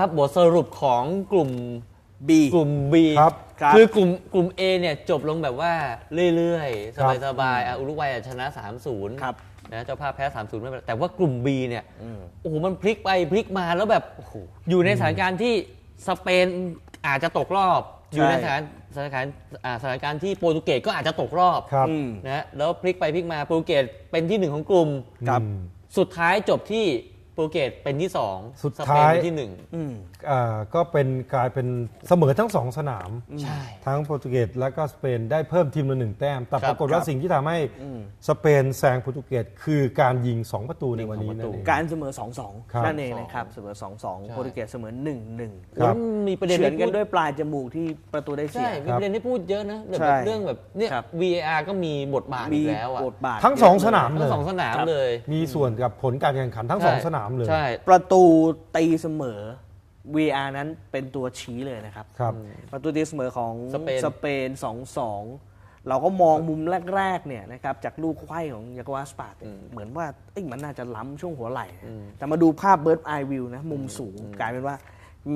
ละครับบทสรุปของกลุ่ม B กลุ่ม B ครับครับคือกลุ่มกลุ่ม A เนี่ยจบลงแบบว่าเรื่อยๆ ครับสบายๆอะอุรุกวัยอะชนะ 3-0ครับนะเจ้าภาพแพ้ 3-0 ไม่เป็นไรแต่ว่ากลุ่ม B เนี่ยโอ้โหมันพลิกไปพลิกมาแล้วแบบโอ้โหอยู่ในสถานการณ์ที่สเปนอาจจะตกรอบ อยู่ในสถานสถานการณ์อ่าสถานการณ์ที่โปรตุเกสก็อาจจะตกรอบครับอืมนะแล้วพลิกไปพลิกมาโปรตุเกสเป็นที่หนึ่งของกลุ่ม ครับอืมสุดท้ายจบที่ โปรตุเกสเป็นที่สองสุดสเปท้านยเป็นที่หนึ่งอืมอ่าก็เป็นกลายเป็นเสมอทั้งสองสนามใช่ ทั้งโปรตุเกสและก็สเปนได้เพิ่มทีมละหนึ่งแต้ม แต่ครับปรากฏว่าครับ สิ่งที่ทำให้สเปนแซงโปรตุเกสคือการยิง 2 ประตูในวันนี้ยิงสองประตูนั่นเอง การเสมอ ครับ 2-2 นั่นเองนะครับ เสมอใช่2-2 โปรตุเกสเสมอ 1-1ครับแล้วมีประเด็นเฉือนให้กันพูดด้วยปลายจมูกที่ประตูได้เสีใช่ ย มีประเด็นที่พูดเยอะนะแบบใช่เรื่องแบบเนี่ย ครับ VAR ก็มีบทบาทมีอีกแล้วอะบทบาททั้งสองเยะสนาม ทั้งสองสนามครับเลย มีส่วนกับผลการแข่งขันทั้งสองสนามเลย ใช่ ประตูตีเสมอ VR นั้นเป็นตัวชี้เลยนะครับ ครับ ประตูตีเสมอของสเปน สเปน2-2เราก็มองมุมแรก ๆ เนี่ยนะครับ จากลูกไขว้ของยากาสปาดเนี่ยเหมือนว่าเอ้ยมันน่าจะล้ำช่วงหัวไหล่นะแต่มาดูภาพเบิร์ดไอวิวนะ มุมสูงกลายเป็นว่า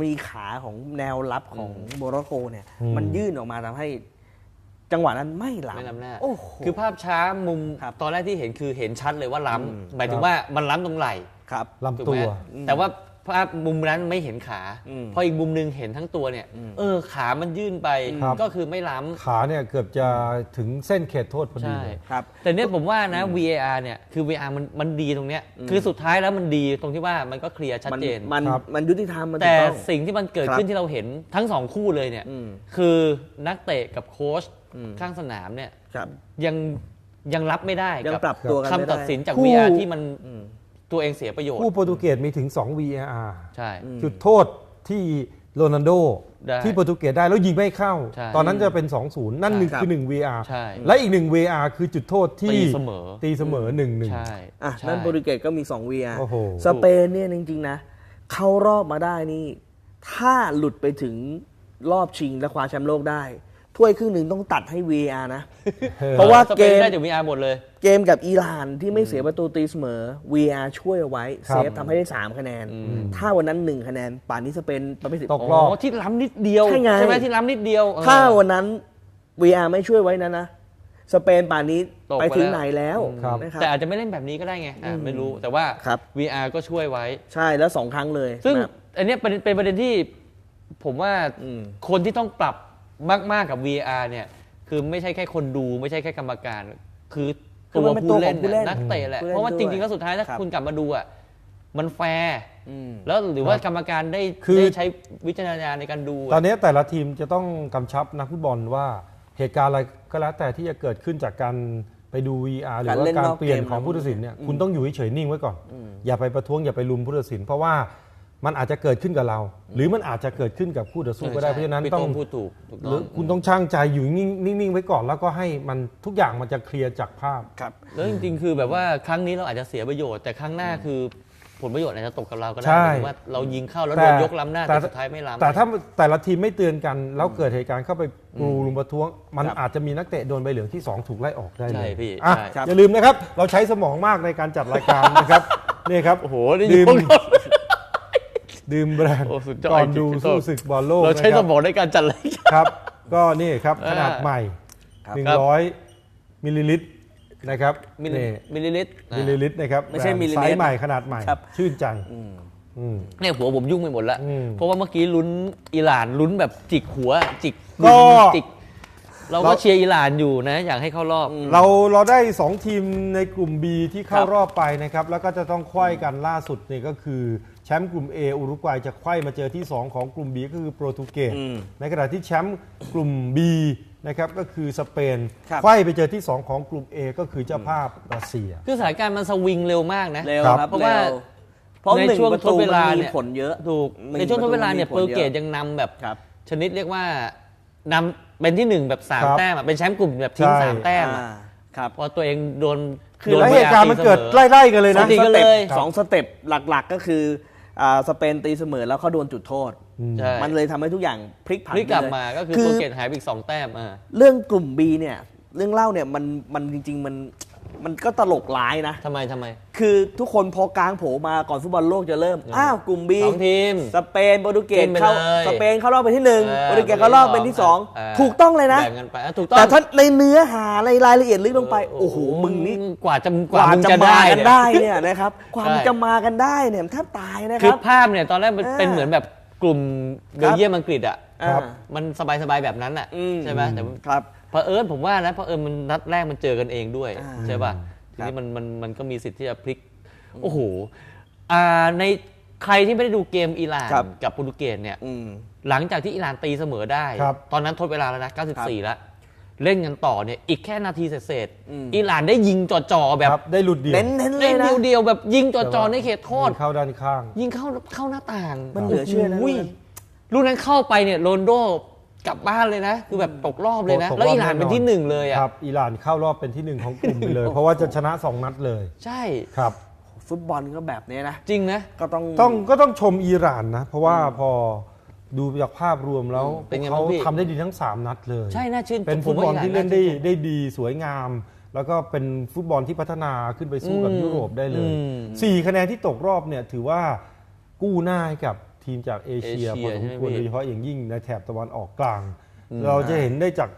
มีขาของแนวรับของโมร็อกโกเนี่ยอืมมันยื่นออกมาทำให้จังหวะนั้นไม่ล้ำไม่ล้ำหน้าโอ้โห คือภาพช้ามุมครับตอนแรกที่เห็นคือเห็นชัดเลยว่าอืมล้ำหมายถึงว่ามันล้ำตรงไหล่ ครับลำถูกตัไหมว แต่ว่าภาพมุมนั้นไม่เห็นขาอืม พออีกมุมหนึงเห็นทั้งตัวเนี่ย เออขามันยื่นไปครับ ก็คือไม่ล้ำ ขาเนี่ยเกือบจะถึงเส้นเขตโทษพอดีใช่ เลย ครับ แต่เนี่ยผมว่านะ VAR เนี่ยคือ VAR มันมันดีตรงเนี้ยคือสุดท้ายแล้วมันดีตรงที่ว่ามันก็เคลียร์ชัดมันเจน มันครับ มันยุติธรรมมันถูแต่กต้อง สิ่งที่มันเกิดครับ ขึ้นที่เราเห็นทั้งสองคู่เลยเนี่ยอืม คือนักเตะกับโค้ชอืม ข้างสนามเนี่ยครับ ยังยังรับไม่ได้ยังกับปรับตัวกันไม่คำได้ตัดสินจาก คู่ VR ที่มัน ตัวเองเสียประโยชน์ คู่โปรตุเกสมีถึง 2 VAR ใช่ จุดโทษที่โรนัลโดได้ที่โปรตุเกสได้แล้วยิงไม่เข้า ใช่ตอนนั้นจะเป็น 2-0 นั่นหนึ่งครับ คือ 1 VAR ใช่ และอีก 1 VAR คือจุดโทษที่ตีเสมอ ตีเสมอ1-1ใช่อะใช่ นั่นโปรตุเกสก็มี 2 VR โอ้โห สเปนเนี่ยจริง ๆ นะ เข้ารอบมาได้นี่ ถ้าหลุดไปถึงรอบชิงและคว้าแชมป์โลกได้ ถ้วยครึ่งหนึ่งต้องตัดให้ VR นะ เพราะว่าสเกเปนม ได้จาก VR หมดเลย เกมกับอิหร่านที่ไม่เสียประตูตีเสมอ VR ช่วยเอาไว้ครัเซบฟทำให้ได้ 3 คะแนน ถ้าวันนั้น 1 คะแนน ป่านนี้สเปนประเภทสิบ ตกรอบ ที่ล้ำนิดเดียว ใช่ไงไหมที่ล้ำนิดเดียวเออ ถ้าวันนั้น VR ไม่ช่วยไว้นะนะ สเปนป่านนี้ตกไปไปถึงแล้ว ไหนแล้วครับ นะครับ แต่อาจจะไม่เล่นแบบนี้ก็ได้ไงอะไม่รู้แต่ว่า ครับ VR ก็ช่วยไว้ ใช่แล้วสองครั้งเลยซึ่งนะ อันเนี้ยเป็นเป็นประเด็นที่ผมว่าอืม คนที่ต้องปรับ มากๆกับ VR เนี่ย คือไม่ใช่แค่คนดูไม่ใช่แค่กรรมการ คือคือตัวมันเป็นผู้เล่นตัวของผู้เล่นน่ะนักเตะแหละผู้เล่นเพราะว่าด้วยจริงๆแล้วสุดท้ายถ้าครับ คุณกลับมาดูอะมันแฟร์อืม แล้วหรือว่ากรรมการได้คือ ได้ใช้วิจารณญาณในการดูตออะนนี้แต่ละทีมจะต้องกำชับนักฟุตบอลว่าเหตุการณ์อะไรก็แล้วแต่ที่จะเกิดขึ้นจากการไปดู VR หรือว่าการเล่นการนอกเปลี่ยนเกมของผู้ตัดสินเนี่ยคุณต้องอยู่เฉยๆนิ่งไว้ก่อน อย่าไปประท้วงอย่าไปลุมผู้ตัดสิน เพราะว่า มันอาจจะเกิดขึ้นกับเรา หรือมันอาจจะเกิดขึ้นกับคู่ต่อสู้ก็ได้เพราะฉะนั้นพี่ต้องโพูดถูกถูกหต้รือองคุณต้องช่างใจอยู่นิ่งนิ่งๆไว้ก่อนแล้วก็ให้มันทุกอย่างมันจะเคลียร์จากภาพ ครับ แล้วจริงๆ คือแบบว่าครั้งนี้เราอาจจะเสียประโยชน์แต่ครั้งหน้าคือผลประโยชน์อาจจะตกกับเราก็ได้ใช่ หมายถึงว่าเรายิงเข้าแล้วแต่โดนยกล้ำหน้าแต่สุดท้ายไม่ล้ำ แต่ถ้าแต่ละทีมไม่เตือนกันแล้วเกิดเหตุการณ์เข้าไปกรูลุมประท้วง มันครับอาจจะมีนักเตะโดนใบเหลืองที่ 2 ถูกไล่ออกได้เลยใช่พี่อะใช่ครับอย่าลืมนะครับ เราใช้สมองมากในการจัดรายการนะครับ นี่ครับโอ้โหนี่ดื่มยก ดื่มแบรนด์โอ้สุดยอดก่อนดูจริงๆสู้ศึกบอลโลกเราใช้นะคสรับมองในการจัดรายการครับ ก็นี่ครับขนาดอ่าใหม่ครับ100มิลลิลิตรนะครับมิลลินี่มิลลิลิตรมิลลิลิตรนะครับไม่ใช่แบรนด์มิลลิลิตรไซส์ใหม่ขนาดใหม่ครับชื่นใจอืมเนี่ยหัวผมยุ่งไปหมดแล้วอืมเพราะว่าเมื่อกี้ลุ้นอิหร่านลุ้นแบบจิกหัวจิกก็จิกเราก็เราเชียร์อิหร่านอยู่นะ อยากให้เข้ารอบ เราเราได้ 2 ทีมในกลุ่ม B ที่เข้าครับรอบไปนะครับ แล้วก็จะต้องไขว้กันล่าสุดนี่ก็คือ แชมป์กลุ่ม A อุรุกวัยจะไขว้มาเจอที่ 2 ของกลุ่ม B ก็คือโปรตุเกสอืมในขณะที่แชมป์กลุ่ม B นะครับก็คือสเปนครับ ไขว้ไปเจอที่ 2 ของกลุ่ม A ก็คือเจ้าภาพรัสเซีย คือสถานการณ์มันสวิงเร็วมากนะ เร็วครับครับเพราะว่าร็เพราะในหนึ่งช่วงประทตูดเวลามันเนี่มียผลเยอะ ถูกหนึ่ในช่วงทดเวลาเนี่ยปโปรระตุตูเกสมีผลเยอะยังนำแบบ ครับ ชนิดเรียกว่านำเป็นที่หนึ่งแบบสามครับแต้มอะเป็นแชมป์กลุ่มแบบทิ้งใช่ สามแต้มอะอ่าครับพอตัวเองโดนคือ โดนและเหตุการณ์มันเกิดตีสมอไล่ๆกันเลยสนะ องตีสกันเต็ปเลยสองสเต็ปหลักๆก็คือ อ่าสเปนตีเสมอแล้วเขาโดนจุดโทษ ใช่มันเลยทำให้ทุกอย่างพลิกผันพลิกกลับไปเยมาก็คือคือโปรตุเกสหายไปอีกสองแต้มอ่า เรื่องกลุ่ม B เนี่ย เรื่องเล่าเนี่ยมันมันจริง ๆ มัน มันก็ตลกร้ายนะ ทำไมทำไม คือทุกคนพอกลางโผมาก่อนฟุตบอลโลกจะเริ่ม อ้าวกลุ่มบีสองทีม สเปนโปรตุเกสขึ้นไปเข้าเลยสเปนเข้ารอบเป็นที่หนึ่งเออโปรตุเกสเข้ารอบเป็นที่สองเออถูกต้องเลยนะแบ่งกันไปอะถูกต้องแต่ถ้าในเนื้อหาในรายละเอียดลึกลงไป โอ้โหมึงนี่กว่าจะกกว่าว่ามึงจะจะมาได้กันเนี่ยได้เนี่ยนะครับความใช่จะมากันได้เนี่ยมันแทบตายนะคคือรับภาพเนี่ยตอนแรกมันอ่าเป็นเหมือนแบบกลุ่มเบลเยียมอังกฤษอะ ครับอ่ามันสบายๆแบบนั้นอะอืม ใช่ไหมแต่ครับ เผอิญผมว่านะเผอิญมันนัดแรกมันเจอกันเองด้วย อ่าใช่ป่ะทีครับนี้มันมันมันก็มีสิทธิ์ที่จะพลิก โอ้โหอ่าในใครที่ไม่ได้ดูเกมอิหร่านครับ กับโปรตุเกสเนี่ย อืม หลังจากที่อิหร่านตีเสมอได้ ครับ ตอนนั้นทดเวลาแล้วนะ 94 แล้ว เล่นกันต่อเนี่ย อีกแค่นาทีเศษอืมๆอิหร่านได้ยิงจ่อๆ แบบครับได้หลุดเดียวเน้นเน้นๆเลเล่ยนนะ เดียวๆแบบยิงจ่อๆในเขตโทษยิงเข้าด้านข้าง ยิงเข้าเข้าหน้าต่างมันเหลือเชื่อนะโโห ลูกนั้นเข้าไปเนี่ยโรนลโดกลับบ้านเลยนะ คือแบบตกรอบเลยนะตกรอบแล้วอิหร่านแน่นอนเป็นที่หนึ่งเลยอะครับอิหร่านเข้ารอบเป็นที่หนึ่งของกลุ่มไปเลย เพราะว่าจะชนะสองนัดเลย ใช่ครับ ฟุตบอลก็แบบนี้นะ จริงนะ ก็ต้องต้องก็ต้องชมอิหร่านนะ เพราะว่าพอดูจากภาพรวมแล้วเป็นไงเขาบ้างพี่ทำได้ดีทั้ง 3 นัดเลย ใช่ น่าชื่นเป็นผฟุมตว่าบอลอิหร่านที่เล่นน่าได้ชื่นได้ดีสวยงาม แล้วก็เป็นฟุตบอลที่พัฒนาขึ้นไปสู้กับอืมยุโรปได้เลยอืมสี่คะแนนที่ตกรอบเนี่ยถือว่ากู้หน้าให้กับ ทีมจากเอเชียเอเชีพยอสมควรใช่ไหมพี่โดยเฉพาะอย่างยิ่งในแถบตะวันออกกลาง เราจะเห็นได้จาก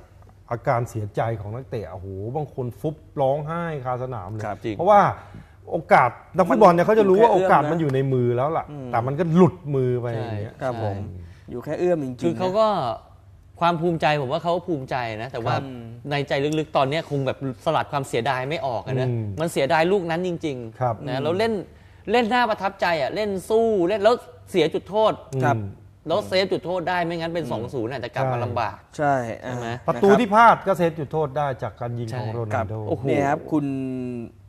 อาการเสียใจของนักเตะโอ้โหบางคนฟุบร้องไห้คาสนามเลยครับจริงเพราะว่าโอกาสนักฟุตบอลเนี่ยเขาจะรู้ว่าอยู่โอแค่เอื้อมกาสนะมันอยู่ในมือแล้วล่ะ แต่มันก็หลุดมือไปอย่างเงี้ยครับผมอยู่แค่เอื้อมจริงๆคือเขานะก็ความภูมิใจผมว่าเขาภูมิใจนะ แต่ว่าครับในใจลึกๆตอนเนี้ยคงแบบสลัดความเสียดายไม่ออกอะนะอืมมันเสียดายลูกนั้นจริงครับนะแล้วเล่น เล่นหน้าประทับใจอะเล่นสู้เล่นแล้วเสียจุดโทษครับอืมแล้วเซฟจุดโทษได้ไม่งั้นเป็น2-0อาจจะกลับมาใช่ลำบาก ใช่ใช่ไหมอ่าประตูนคบที่พลาดก็เซฟจุดโทษได้จากการยิงใช่ของโรคนัรัลบโด โอ้โห เนี่ยครับ คุณ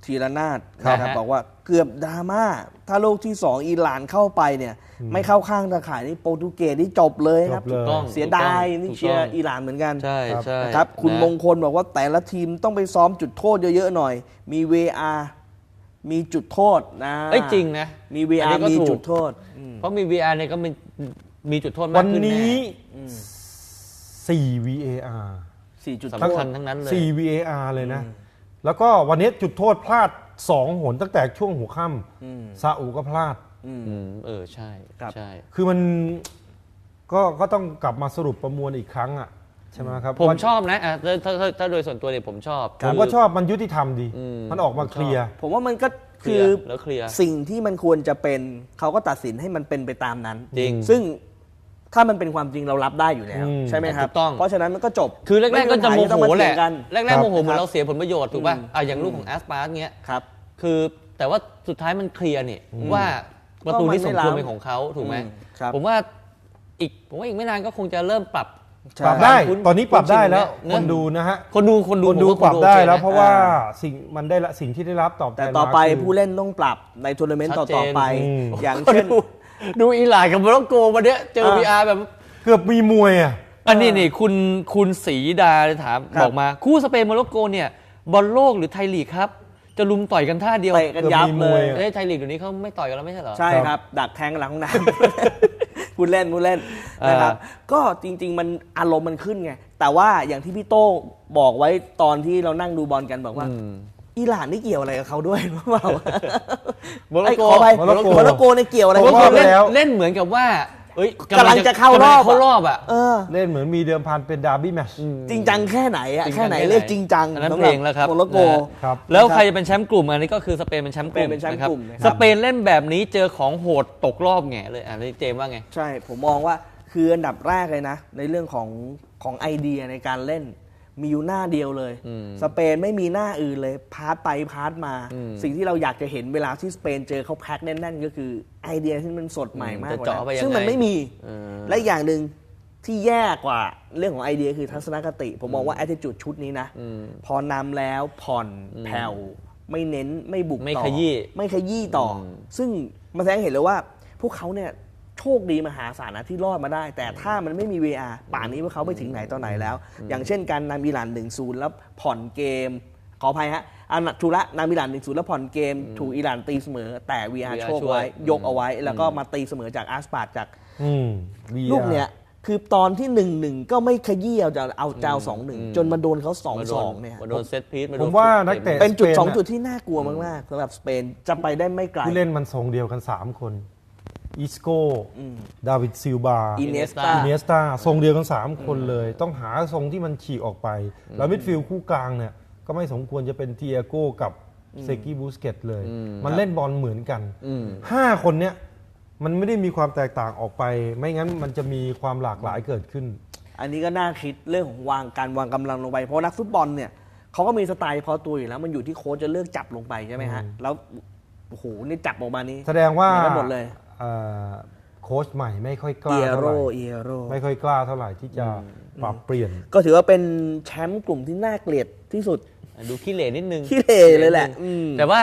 ธีรนาถครับนะครับฮะบอกว่าเกือบดราม่า ถ้าโลกที่ 2 อิหร่านเข้าไปเนี่ย ไม่เข้าข้างตะข่ายนี่โปรตุเกสนี่จบเลยครับ จบเลย ถูกต้องเสียดายถูกต้อง นี่เชียร์อิหร่านเหมือนกัน ใช่ครับใช่นะครับคุณนะ มงคลบอกว่าแต่ละทีมต้องไปซ้อมจุดโทษเยอะ ๆ หน่อย มี VR มีจุดโทษนะเอ้ยจริงนะมี อัน VR นี้ก็มีถูก จุดโทษอืมเพราะมี VR เนี่ยก็มีมีจุดโทษวัมากนขึ้นแน่นี้4 VAR สี่จุดโทสำษคัญทั้งนั้นเลย 4 VAR เลยนะ แล้วก็วันนี้จุดโทษพลาด 2 หนตั้งแต่ช่วงหัวค่ำซาอุก็พลาด อืมเออใช่ครับใช่ คือมันก็ก็ต้องกลับมาสรุปประมวลอีกครั้งอะใช่ไหมครับผมว่าชอบนะอะถ้าถ้าถ้าถ้าโดยส่วนตัวเนี่ยผมชอบผมก็ชอบมันยุติธรรมดี อืม มันออกมาเคลียร์ ผมว่ามันก็เคคืลียอร์แล้วเคลียร์ สิ่งที่มันควรจะเป็นเขาก็ตัดสินให้มันเป็นไปตามนั้น จริงซึ่งถ้ามันเป็นความจริงเรารับได้อยู่แล้ว อืม ใช่ไหมครับถูกต้อง เพราะฉะนั้นมันก็จบคือแรกๆก็จะโมไปัญโหที่ต้องาแหละเถียงกันแรกครัๆบโมโหเหมือครันบเราเสียผลประโยชน์ถูกป่ะอืมอะอย่างลูกของแอสปาร์เงี้ย ครับ คือแต่ว่าสุดท้ายมันเคลียร์นี่ว่าประตูที่สมควรเป็นของเขาถูกไหมอืมครับ ผมว่าอีกผมว่าอีกไม่นานก็คงจะเริ่มปรับใช่ ปรับได้คุ้นตอนนี้ปรับได้แล้วคุ้นชินคนดูนะฮะ คนดูคนดูคนดูผมว่าปรับโอได้เคแล้วนะเพราะว่าสิ่งมันได้ละสิ่งที่ได้รับตอบแทนแต่ต่อไปมาคืผู้เล่นต้องปรับในทัวร์นาเมนต์ชัดเจนต่อๆไปอืมอย่างคนเช่นดูดูอิหร่านกับโมร็อกโกวันเนี้ยเจออ่า VR แบบเกือบมีมวยอะอันนี้นี่คุณคุณศรีดาถามครับบอกมา คู่สเปนโมร็อกโกเนี่ยบอลโลกหรือไทยลีกครับ จะลุมต่อยกันท่าเดียวเตะกันยับเกือบมีมเลวยยอะเอ้ยไทยลีกเดี๋ยวนี้เขาไม่ต่อยกันแล้วไม่ใช่เหรอใช่ครับดักแทงกันหลังห้องน้ำ พูดเล่นพูดเล่นเออนะครับ ก็จริง ๆ มันอารมณ์มันขึ้นไง แต่ว่าอย่างที่พี่โต้บอกไว้ตอนที่เรานั่งดูบอลกันบอกว่า อิหร่านนี่เกี่ยวอะไรกับเขาด้วยหรือเปล่าโมร็อกโกไอ้ขอไปโมร็อกโกโมร็อกโกเนี่ยเกี่ยวอะไรโมกัร็บอกโกเขาไปเล่นแล้วเล่นเหมือนกับว่า เอ้ยกำลังจะเข้ารอบกำลังเข้ารอบอะ เออ เล่นเหมือนมีเดิมพันเป็นดาร์บี้แมตช์ จริงจังแค่ไหนอะจริงจังแค่ไหนแค่ไหนเรียกจริงจังอันนั้นสำหเพลงแล้วครับโมร็อกโก นะครับ แล้วใครจะเป็นแชมป์กลุ่มอันนี้ก็คือสเปนเป็นแชมป์กลุ่มสเปนเป็นแชมป์ะครับกลุ่มนะครับ สเปนเล่นแบบนี้เจอของโหดตกรอบแง่เลยอะนี่เจมส์ว่าไง ใช่ ผมมองว่าคืออันดับแรกเลยนะ ในเรื่องของของไอเดียในการเล่น มีอยู่หน้าเดียวเลยอืมสเปนไม่มีหน้าอื่นเลย พาร์ตไปพาร์ตมาอืมสิ่งที่เราอยากจะเห็นเวลาที่สเปนเจอเขาแพ็คแน่นๆ ก็คือไอเดียที่มันสดใหม่มากจะกว่าเจาะนั้นไปยังไงซึ่งมันไม่มีเออและอีกอย่างหนึ่งที่แย่กว่าเรื่องของไอเดียคือทัศนคติ ผมมองว่า attitude ชุดนี้นะอืมพอนำแล้วผ่อนแผ่วไม่เน้นไม่บุกไม่ต่อขยี้ไม่ขยี้ต่ออมซึ่งมันแสดงให้เห็นเลยว่า พวกเขาเนี่ย โชคดีมหาศาลนะที่รอดมาได้ แต่ถ้ามันไม่มี VR ป่านนี้พวกเขาไปถึงไหนตอนไหนแล้ว อย่างเช่นการนำอิหร่าน1 0 แล้วผ่อนเกม ขออภัยฮะอันทุระนำอิหร่าน1 0 แล้วผ่อนเกม ถูกอิหร่านตีเสมอ แต่ VR VR โชคช่วยไว้อืมยกเอาไว้ แล้วก็มาตีเสมอจากอาร์สปาร์จากอืม VR ลูกเนี้ยคือตอนที่หนึ่งหนึ่งก็ไม่ขยี้เอาจะเอาเจ้าสองหนึ่งอืมจนมาโดนเขาสองมาสโดอนงเนี่ยมาโดนเซตพีซโดผมว่านักเตะเป็นจุดสเปนสองน่ะจุดที่น่ากลัวมากๆสำหรับสเปนจะไปได้ไม่ไกลผู้เล่นมันทรงเดียวกัน 3 คน อิสโกดาวิดซิลบาอินเนสตาอินเนสตาทรงเดียวกัน 3 คนเลย ต้องหาทรงที่มันฉีกออกไป แล้วมิดฟิลด์คู่กลางเนี่ย ก็ไม่สมควรจะเป็นเทียโก้กับเซกิบูสเกตเลย มันเล่นบอลเหมือนกันอืม5คนเนี้ยมันไม่ได้มีความแตกต่างออกไป ไม่งั้นมันจะมีความหลากหลายเกิดขึ้น อันนี้ก็น่าคิดเรื่องของวางการวางกำลังลงไป เพราะนักฟุตบอลเนี่ยเขาก็มีสไตล์เฉพาะตัวอยู่แล้ว มันอยู่ที่โค้ชจะเลือกจับลงไปใช่ไหมฮะ แล้วโอ้โหนี่จับออกมานี้ แสดงว่าเหมือนกันหมดเลยเอ่อ โค้ชใหม่ไม่ค่อยกเอีล้ายเท่าโรไหร่เอียโรไม่ค่อยกล้าเท่าไหร่ที่จะปรับเปลี่ยน ก็ถือว่าเป็นแชมป์กลุ่มที่น่าเกลียดที่สุด ดูขี้เหร่นิดนึงขี้เหร่เลยแหละอืมแต่ว่า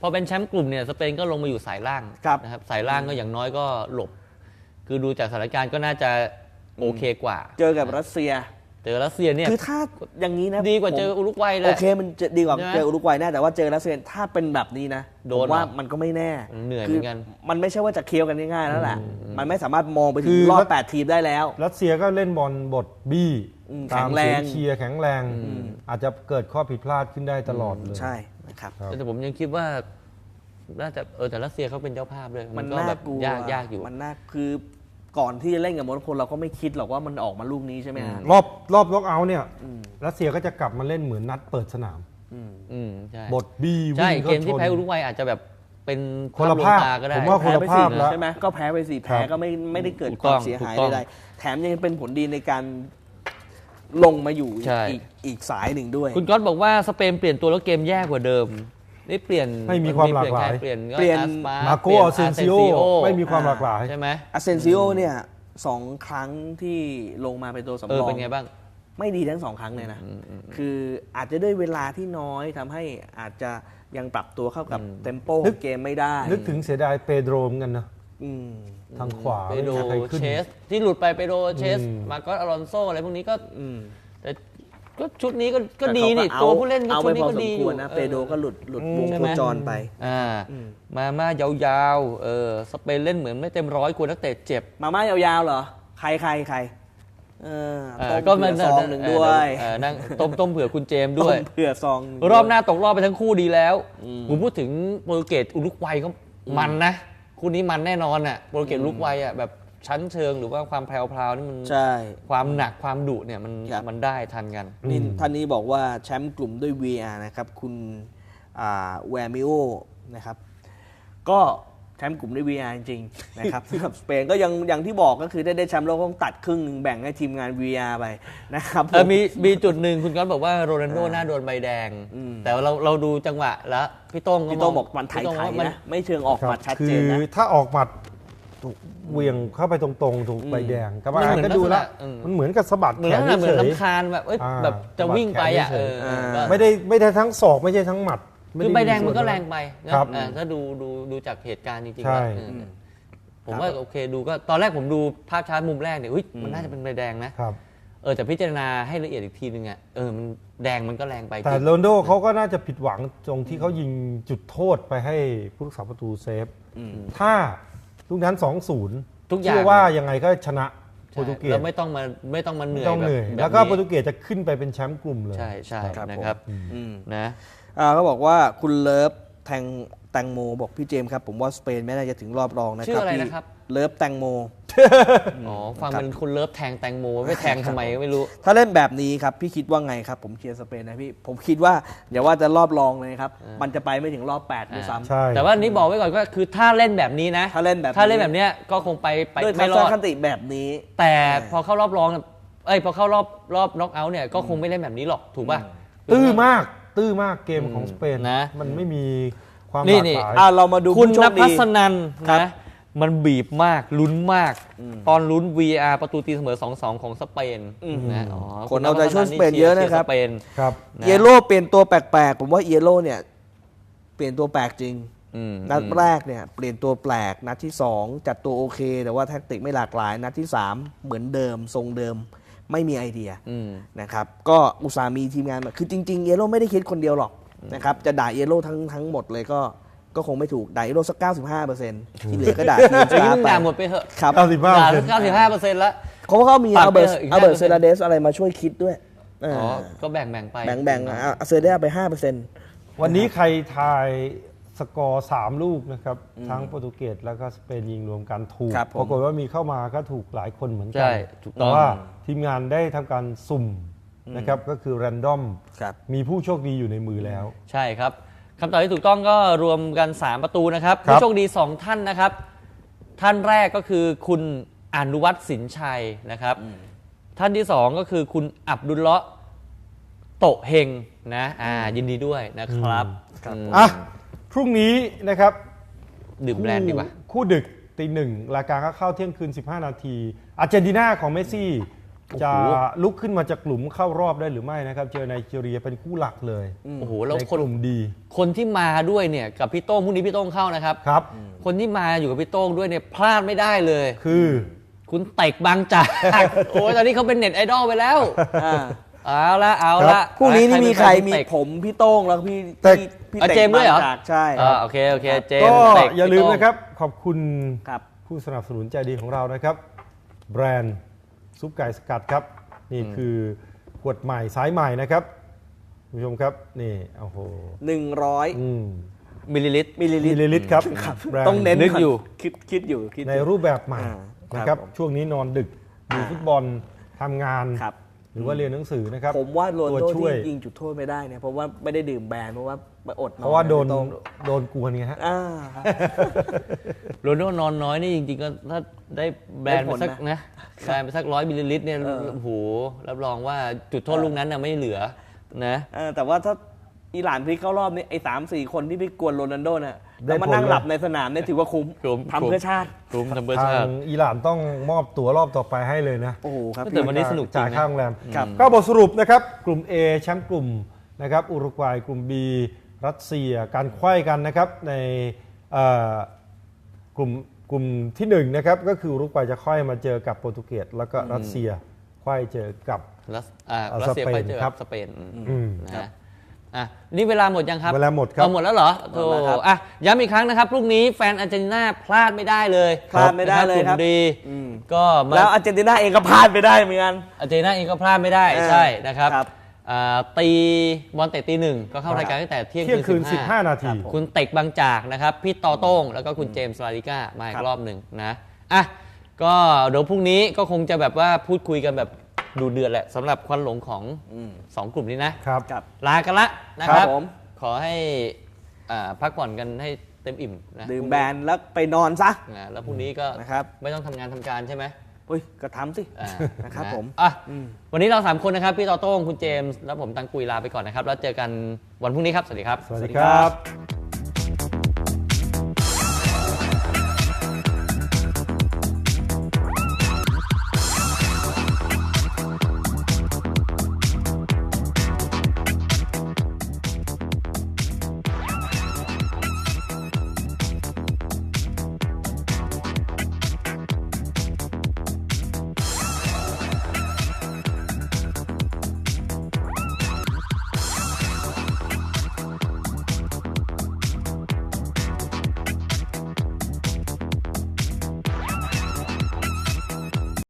พอเป็นแชมป์กลุ่มเนี่ยสเปนก็ลงมาอยู่สายล่างครับนะครับสายล่างก็อย่างน้อยก็หลบ คือดูจากสถานการณ์ก็น่าจะโอเคกว่า เจอกับรัสเซีย เจอรัสเซียเนี่ยคือถ้าอย่างนี้นะดีกว่าผมเจออุรุกวัยแหโอละเคมันจะดีกว่าใช่ไหมเจออุรุกวัยแน่แต่ว่าเจอรัสเซียถ้าเป็นแบบนี้นะโดผนมว่าเหรอมันก็ไม่แน่เหนื่อยคืเหมือนกัน มันไม่ใช่ว่าจะเคี้ยวกันง่ายๆแล้วแหละมันไม่สามารถมองไปถึคืงอรอบรัสแปดทีมได้แล้ว รัสเซียก็เล่นบอลบทบี้อืมตามแข็งแรงเสียงเชียร์แข็งแรง อาจจะเกิดข้อผิดพลาดขึ้นได้ตลอดเลยใช่นะครับครับแต่ผมยังคิดว่าน่าจะเออแต่รัสเซียเขาเป็นเจ้าภาพด้วยมันก็น่าแบบกลัวยากยากอยู่มันน่าคือ ก่อนที่จะเล่นกับโมร็อกโกเราก็ไม่คิดหรอกว่ามันออกมาลูกนี้ใช่ไหมฮะรอบรอบล็อกเอาท์เนี่ยรัสเซียก็จะกลับมาเล่นเหมือนนัดเปิดสนาม อืมใช่บทบี้ใช่วิ่งเกเข้ามชที่นแพ้อุรุกวัยอาจจะแบบเป็นคนละวมภาพตก็ได้ ผมว่าคนละแพ้ไปภาสี่พแล้ว ใช่ไหมก็แพ้ไปสี่ครับแพ้ก็ไม่ไม่ได้เกิดถูกคต้วาอมงเสียหายถูกต้องใดๆแถมยังเป็นผลดีในการลงมาอยู่ใช่ อีกอีกสายหนึ่งด้วย คุณก๊อตบอกว่าสเปนเปลี่ยนตัวแล้วเกมแย่กว่าเดิม ได้เปลี่ยนไม่มีความหลากหลายเปลี่ยนเปลี่ยนอาสปามาโกปลี่ยอาเซนซิโอ Asensio ไม่มีความหลากหลายใช่ไหมอาเซนซิโอเนี่ยสองครั้งที่ลงมาเป็นตัวสำเออรองเป็นไงบ้างไม่ดีทั้งสองครั้งเลยนะ คืออาจจะด้วยเวลาที่น้อยทำให้อาจจะยังปรับตัวเข้ากับเทมโปของเกมไม่ได้ นึกถึงเสียดายเปโดรเหมอนกันนะอืมทางขวาไปไม่โดมีใครขึ้นเชส ที่หลุดไปไปโดเชสอืมมาก็อลอนโซอะไรพวกนี้ก็อืมแต่ ก็ชุดนี้ก็ก็ดีนี่แต่ขาตัวผู้เล่นก็เอาชุไปดนี้พอก็สมดีอคยู่วรนะออเปโดก็หลุดหลุดวงใช่โคไหมจรไปอ่ามามายาวๆเออสเปนเล่นเหมือนไม่เต็มร้อยกลัวนักเตะเจ็บ มาม่ายาวๆเหรอ ใครใครใครเออเออต้มก็เผื่อซองหนึ่งด้วยเออนั่งต้มต้มเผื่อคุณเจมส์ด้วยต้มเผื่อซองงรอบหน้าตกรอบไปทั้งคู่ดีแล้วผมพูดถึงโปรตุเกสอุรุกวัยก็มันนะ คู่นี้มันแน่นอนอะโปรตุเกสอุรุกวัยอะแบบ ชั้นเชิงหรือว่าความแพรวๆนี่มันใช่ ความหนักความดุเนี่ยมันครับ มันได้ทันกัน นี่ท่านนี้บอกว่าแชมป์กลุ่มด้วย VR นะครับ คุณอ่าแวร์มิโอนะครับ ก็แชมป์กลุ่มด้วย VR จริงๆนะครับ สำหรับสเปนก็ยังอย่างที่บอกก็คือได้ได้แชมป์โลกต้องตัดครึ่งหนึ่งแบ่งให้ทีมงาน VR ไปนะครับเออมีมีจุดหนึ่งคุณก๊อตบอกว่าโรนัลโดน่าโดนใบแดง อืม แต่เราเราดูจังหวะแล้ว พี่โต้งพี่โต้งบอกมันไทพี่โต้งยว่าๆนะ ไม่เชิงออกครัหมับดชัดคืเจอนนะถ้าออกหมัด ถูกเหวียงเข้าไปตรงๆ ถูกใบแดงกรรมมันการเหมือนก็ดูแล้วลักษณะอืมมันเหมือนกับสะบัดเหมือนแขลักนษณะเหมือนเฉยลำคาญแบบเอ้ยอ่าแบบจะวิ่งไปอะสะบัเอดอแขนก็ๆไม่ได้ไม่ได้ทั้งศอกไม่ใช่ทั้งหมัดไม่คือไใบแดงมันก็ส่วแรงไปนะครับ อ่าถ้าดูดูดูจากเหตุการณ์จริงๆใช่ แล้วเอออผมว่าโอเคดูก็ตอนแรกผมดูภาพช้ามุมแรกเนี่ยอุ๊ยมันน่าจะเป็นใบแดงนะ ครับ เออแต่พิจารณาให้ละเอียดอีกทีนึงอะเออมันแดงมันก็แรงไปแต่จริง โรนลโดเขาก็น่าจะผิดหวังตรงที่เขายิงจุดโทษไปให้ผู้รักษาประตูเซฟ ถ้า ลูกนั้น 2-0ทุกอย่าง เชื่อว่ายังไงก็ชนะโปรตุเกสแล้วไม่ต้องมาไม่ต้องมาเหนื่อยต้องเหนื่อยบบแล้วก็บบโปรตุเกสจะขึ้นไปเป็นแชมป์กลุ่มเลย ใช่ใช่ครับ นะครับอืม นะ อ่าเขาบอกว่าคุณเลิฟ แทงแตงโมบอกพี่เจมส์ครับ ผมว่าสเปนไม่น่าจะถึงรอบรองนะคชื่รัออะไรพี่นะครับ เลิฟแตงโม อ๋อฟังเป็นคุณเลิฟแทงแตงโมไม่แทงทำไมก็ไม่รู้ ถ้าเล่นแบบนี้ครับ พี่คิดว่าไงครับ ผมเชียร์สเปนนะพี่ ผมคิดว่าอย่าว่าจะรอบรองเลยครับ มันจะไปไม่ถึงรอบ8ด้วยซ้ำ ใช่ แต่ว่านี้บอกไว้ก่อนก็คือถ้าเล่นแบบนี้นะ ถ้าเล่นแบบนี้ ถ้าเล่นแบบเนี้ยก็คงไปไปด้วยทัไม่ศรอนดคติแบบนี้ แต่พอเข้ารอบรองเนี่ยเอ้ยพอเข้ารอบรอบน็อกเอาท์เนี่ยก็คงไม่เล่นแบบนี้หรอกถูกป่ะ ตื้อมาก ตื้อมากเกมของสเปนนะ มันไม่มีความนี่หลากนี่หลาย อ่าเรามาดูคุณผู้โชนคภัดีสนันครับนะมันบีบมากลุ้นมาก ตอนลุ้น VR ประตูตีเสมอ 2-2 ของสเปนนะอ๋อคนเอาใจช่วยสเปนเยอะนะครับสเปนครับ นะเยโร่เปลี่ยนตัวแปลกๆ ผมว่าเยโร่เนี่ย เปลี่ยนตัวแปลกจริง อืมนัดแรกเนี่ย เปลี่ยนตัวแปลก นัดที่ 2 จัดตัวโอเค แต่ว่าแท็กติกไม่หลากหลาย นัดที่ 3 เหมือนเดิมทรงเดิม ไม่มีไอเดียอืมนะครับก็อุตส่าห์มีทีมงานมาคือจริงๆเยโร่ไม่ได้คิดคนเดียวหรอกนะครับจะด่าเยโร่ทั้งทั้งหมดเลยก็ก็คงไม่ถูกด่าเยโร่สัก 95%ที่เหลือก็ด่าทีมไอ้ช้านี่ไปด่าหมดไปเถอะครับ95%ด่าเก้าสิบห้าเปอร์เซ็นต์แล้วเขาก็มีปรับอัลเบิร์ตไปอีกอัลเบิร์ต5%เซราเดสอะไรมาช่วยคิดด้วยอ๋ออ่าก็แบ่งแบ่งไปแบ่งแบ่งๆอะเซอร์ได้ไปห้าเปอร์เซ็นต์วันนี้ใครทายสกอร์3ลูกนะครับ ทั้งโปรตุเกสแล้วก็สเปนยิงรวมกันถูกครับผมปรากฏว่ามีเข้ามาก็ถูกหลายคนเหมือนกัใช่ถูกต้องแต่ว่า ทีมงานได้ทำการสุ่มนะครับก็คือ r รนดอมครับ มีผู้โชคดีอยู่ในมือแล้ว ใช่ครับคำตอบที่ถูกต้องก็รวมกัน 3 ประตูนะครับครับ ผู้โชคดี 2 ท่านนะครับ ท่านแรกก็คือคุณอนุวัฒน์สินชัยนะครับ ท่านที่ 2 ก็คือคุณอับดุลเลาะห์โตะเฮงนะอ่ายินดีด้วยนะครับครับ อืมอะพรุ่งนี้นะครับดื่มแบรนด์ดีกว่า คู่คู่ดึกตีหนึ่งรายการก็เข้าเที่ยงคืน 15 นาทีอาร์เจนตินาของเมสซี่ จะลุกขึ้นมาจากกลุ่มเข้ารอบได้หรือไม่นะครับ เจอไนจีเรียเป็นคู่หลักเลยโอ้โหแล้วในคนกลุ่มดี คนที่มาด้วยเนี่ยกับพี่โต้งพรุ่งนี้พี่โต้งเข้านะครับครับ คนที่มาอยู่กับพี่โต้งด้วยเนี่ยพลาดไม่ได้เลย คือคุณเต็กบางจากโอ้ยตอนนี้เขาเป็นเน็ตไอดอลไปแล้วอ่าเอาละเอาครัละบคู่นี้นี่มีใครเป็นแฟนมีณเต็กผมพี่โต้งแล้วก็พี่เต็กพี่พี่อะเต็กเจมส์ด้วยเหรอบางจากใช่อ่าโอเคโอเคเจมก็ส์เต็กอย่าลืมพี่โต้งนะครับ ขอบคุณครับผู้สนับสนุนใจดีของเรานะครับ แบรนด์ ซุปไก่สกัดครับ นี่คือขวดใหม่สายใหม่นะครับคุณผู้ชมครับนี่โอ้โหหนึ่งร้อยอืม มิลลิลิตร มิลลิลิมิตลร ลิลิตรครับแบรนด์ต้องเน้นนึกอยู่ คิดคิดอยู่คิดในอยู่ รูปแบบใหม่อ่านะครับครับผมช่วงนี้นอนดึกดูฟุตบอลทำงาน ครับ หรือว่าเรียนหนังสือนะครับผมว่าโรนลตัวโดช่วยที่ยิงจุดโทษไม่ได้เนี่ยเพราะว่าไม่ได้ดื่มแบรนด์เพราะว่าไปอดนอนเพราะว่าโดนพี่ต้งโดนกวนไงฮะอ่าครับโรนัลโดนอนน้อยนี่จริงๆก็ถ้าได้แบรนด์ไปสักได้ผลนะนะแบรนด์ไปสักร้อยมิลลิลิตรเนี่ยเออโอ้โหรับรองว่าจุดโทษลูกนั้นน่ะไม่เหลือนะเออแต่ว่าถ้า อิหร่านพลิกเข้ารอบนี้ไอ้สามสี่คนที่ไปกวนโรนัลโดน่ะได้แล้วมาผลนั่งเลยหลับในสนามเนี่ยถือว่าคุ้มคุ้ม ทำเพื่อชาติกลุ่มทำเบอร์ทาชางติ อิหร่านต้องมอบตั๋วรอบต่อไปให้เลยนะโอ้โหครับ แต่วันนี้สนุกจริงจ่ายนะ ค่าโรงแรมครับ ก็บทสรุปนะครับ กลุ่ม A แชมป์กลุ่มนะครับอุรุกวัยกลุ่ม B รัสเซียการไขว้กันนะครับในเอ่อกลุ่มกลุ่มที่หนึ่งนะครับก็คืออุรุกวัยจะไขว้มาเจอกับโปรตุเกสแล้วก็รัสเซียไขว้เจอกับ รัสอ่าเอารัสเซียสเปนไปเจอครับ สเปนอืมอืมนะฮะ อะนี่เวลาหมดยังครับเวลาหมดครับเอาหมดแล้วเหรอโธ่หมดแล้วครับอะย้ำอีกครั้งนะครับพรุ่งนี้แฟนอาร์เจนตินาพลาดไม่ได้เลยพลาดไม่ได้เลยครับนะกลุ่มดีอืม ก็มาแล้วอาร์เจนตินาเองก็พลาดไปได้เหมือนกัน อาร์เจนตินาเองก็พลาดไม่ได้เออใช่นะครับครับ อ่าตีบอลเตะตีหนึ่งก็เข้ารายการตั้งแต่เที่ยงเที่ยงคืน15 15นาที คุณเต็กบางจากนะครับพี่ต่อโต้งแล้วก็คุณเจมส์ลาลิก้ามาอีครักบรอบหนึ่งนะอะก็เดี๋ยวพรุ่งนี้ก็คงจะแบบว่าพูดคุยกันแบบ ดูเดือดแหละสำหรับควันหลงของ2กลุ่มนี้นะครับ ครับ ลากันละนะครับครับผม ขอให้อ่าพักผ่อนกันให้เต็มอิ่มนะดื่มแบรนด์แล้วไปนอนซะ นะแล้วพรุ่งนี้ก็นะครับ ไม่ต้องทำงานทำการใช่ไหมอุ้ยก็ทำสิ อ่านะครับผม อะอืม วันนี้เราสามคนนะครับ พี่ต่อโต้งคุณเจมส์ แล้วผมตังกุยลาไปก่อนนะครับ แล้วเจอกันวันพรุ่งนี้ครับ สวัสดีครับ สวัสดีครับ